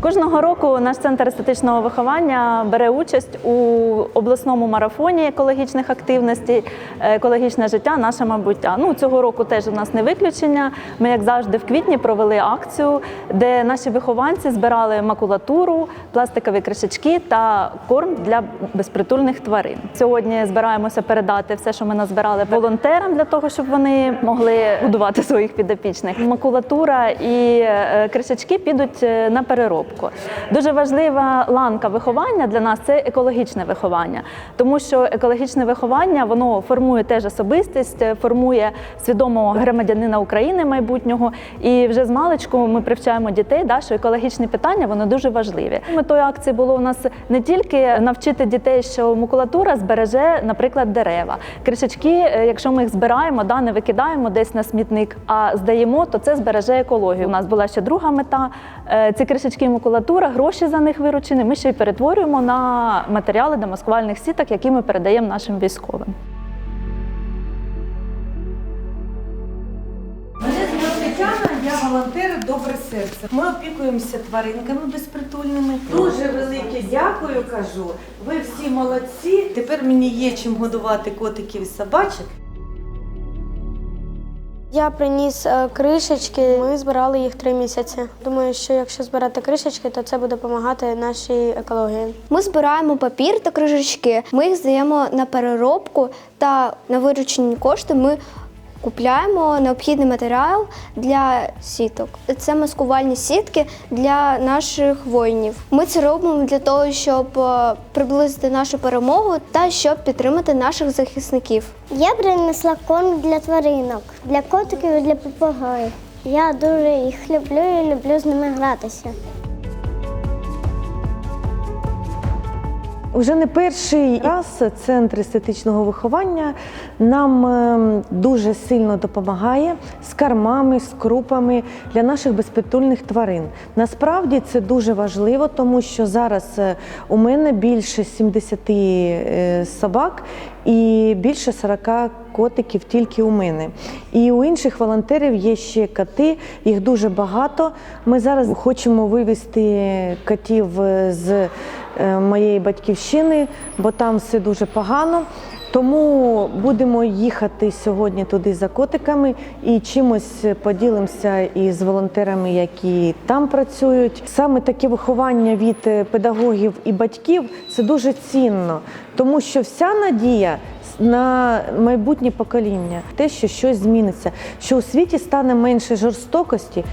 Кожного року наш центр естетичного виховання бере участь у обласному марафоні екологічних активностей, екологічне життя, наше майбуття. Ну цього року теж у нас не виключення. Ми, як завжди, в квітні провели акцію, де наші вихованці збирали макулатуру, пластикові кришечки та корм для безпритульних тварин. Сьогодні збираємося передати все, що ми назбирали волонтерам для того, щоб вони могли годувати своїх підопічних. Макулатура і е, кришечки підуть е, на переробку. Дуже важлива ланка виховання для нас це екологічне виховання, тому що екологічне виховання воно формує теж особистість, формує свідомого громадянина України майбутнього. І вже з маличку ми привчаємо дітей, да, що екологічні питання вони дуже важливі. Метою акції було у нас не тільки навчити дітей, що макулатура збереже, наприклад, дерева. Кришечки, е, якщо ми їх збираємо, да, не викидаємо десь на смітник, а здаємо, то це збереже екологію. У нас була ще друга мета. Е, Ці кришечки макулатура, гроші за них виручені. Ми ще й перетворюємо на матеріали для маскувальних сіток, які ми передаємо нашим військовим. Я волонтер Добре серце. Ми опікуємося тваринками безпритульними. Дуже велике дякую, кажу. Ви всі молодці. Тепер мені є чим годувати котиків і собачок. Я приніс е, кришечки. Ми збирали їх три місяці. Думаю, що якщо збирати кришечки, то це буде допомагати нашій екології. Ми збираємо папір та крижечки. Ми їх здаємо на переробку та на виручені кошти. Ми купляємо необхідний матеріал для сіток. Це маскувальні сітки для наших воїнів. Ми це робимо для того, щоб е, приблизити нашу перемогу та щоб підтримати наших захисників. Я принесла корм для тваринок, для котиків і для попугаїв. Я дуже їх люблю і люблю з ними гратися. Уже не перший раз центр естетичного виховання нам е, дуже сильно допомагає з кормами, з крупами для наших безпритульних тварин. Насправді це дуже важливо, тому що зараз е, у мене більше 70 е, собак і більше 40 котиків тільки у мене. І у інших волонтерів є ще коти, їх дуже багато. Ми зараз хочемо вивезти котів е, з моєї батьківщини, бо там все дуже погано. Тому будемо їхати сьогодні туди за котиками і чимось поділимося із волонтерами, які там працюють. Саме таке виховання від е, педагогів і батьків це дуже цінно, тому що вся надія на майбутнє покоління, те, що щось зміниться, що у світі стане менше жорстокості.